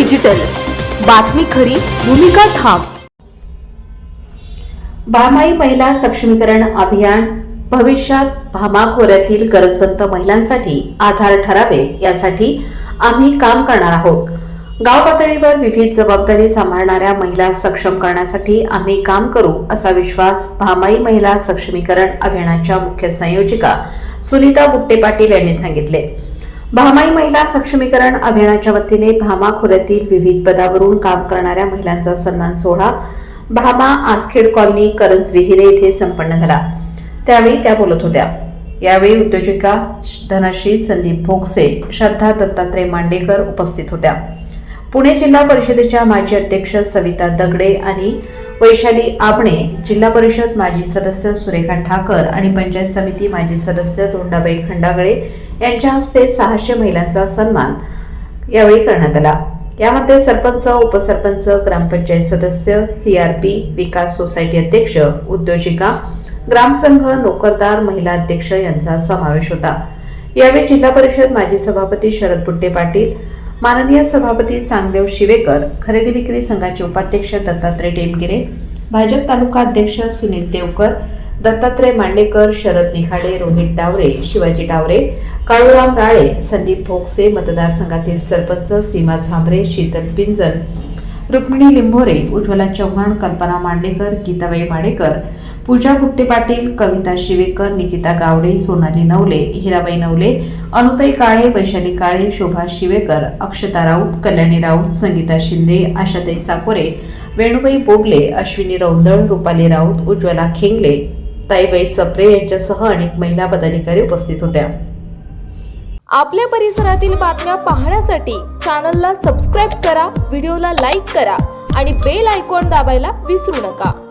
Digital. बातमी खरी भूमिका ठाम. भामाई महिला सक्षमीकरण अभियान भविष्यात भामा खोऱ्यातील गरजवंत महिलांसाठी आधार ठरावे यासाठी आम्ही काम करणार आहोत. गाव पातळीवर विविध जबाबदारी सांभाळणाऱ्या महिला सक्षम करण्यासाठी आम्ही काम करू असा विश्वास भामाई महिला सक्षमीकरण अभियानाच्या मुख्य संयोजिका सुनीता बुट्टे पाटील यांनी सांगितले. भामाई महिला सक्षमीकरण अभियानाच्या वतीने भामा खोऱ्यातील विविध पदावरून काम करणाऱ्या महिलांचा सन्मान सोहळा भामा आसखेड कॉलनी करंज विहिरे येथे संपन्न झाला. त्यावेळी त्या बोलत होत्या. यावेळी उद्योजिका धनश्री संदीप भोगसे श्रद्धा दत्तात्रय मांडेकर उपस्थित होत्या. पुणे जिल्हा परिषदेच्या माजी अध्यक्ष सविता दगडे आणि वैशाली आबणे जिल्हा परिषद माजी सदस्य सुरेखा ठाकर आणि पंचायत समिती माजी सदस्य तोंडाबाई खंडागळे यांच्या हस्ते सहाशे महिलांचा सन्मान यावेळी करण्यात आला. यामध्ये सरपंच उपसरपंच ग्रामपंचायत सदस्य सीआरपी विकास सोसायटी अध्यक्ष उद्योजिका ग्रामसंघ नोकरदार महिला अध्यक्ष यांचा समावेश होता. यावेळी जिल्हा परिषद माजी सभापती शरद पुट्टे पाटील माननीय सभापती चांगदेव शिवेकर खरेदी विक्री संघाचे उपाध्यक्ष दत्तात्रय टेमगिरे भाजप तालुका अध्यक्ष सुनील देवकर दत्तात्रय मांडेकर शरद निखाडे रोहित डावरे शिवाजी डावरे काळूराम राळे संदीप भोगसे मतदारसंघातील सरपंच सीमा झांबरे शीतल पिंजन रुक्मिणी लिंभोरे उज्ज्वला चव्हाण कल्पना मांडेकर गीताबाई माडेकर पूजा गुट्टे पाटील कविता शिवेकर निकिता गावडे सोनाली नवले हिराबाई नवले अनुताई काळे वैशाली काळे शोभा शिवेकर अक्षता राऊत कल्याणी राऊत संगीता शिंदे आशाताई साकोरे वेणुबाई बोबले अश्विनी रौंदळ रुपाली राऊत उज्ज्वला खेंगले ताईबाई सप्रे यांच्यासह अनेक महिला पदाधिकारी उपस्थित होत्या. आपल्या परिसरातील बातम्या पाहण्यासाठी चॅनलला सबस्क्राईब करा व्हिडिओला लाईक करा आणि बेल आयकॉन दाबायला विसरू नका.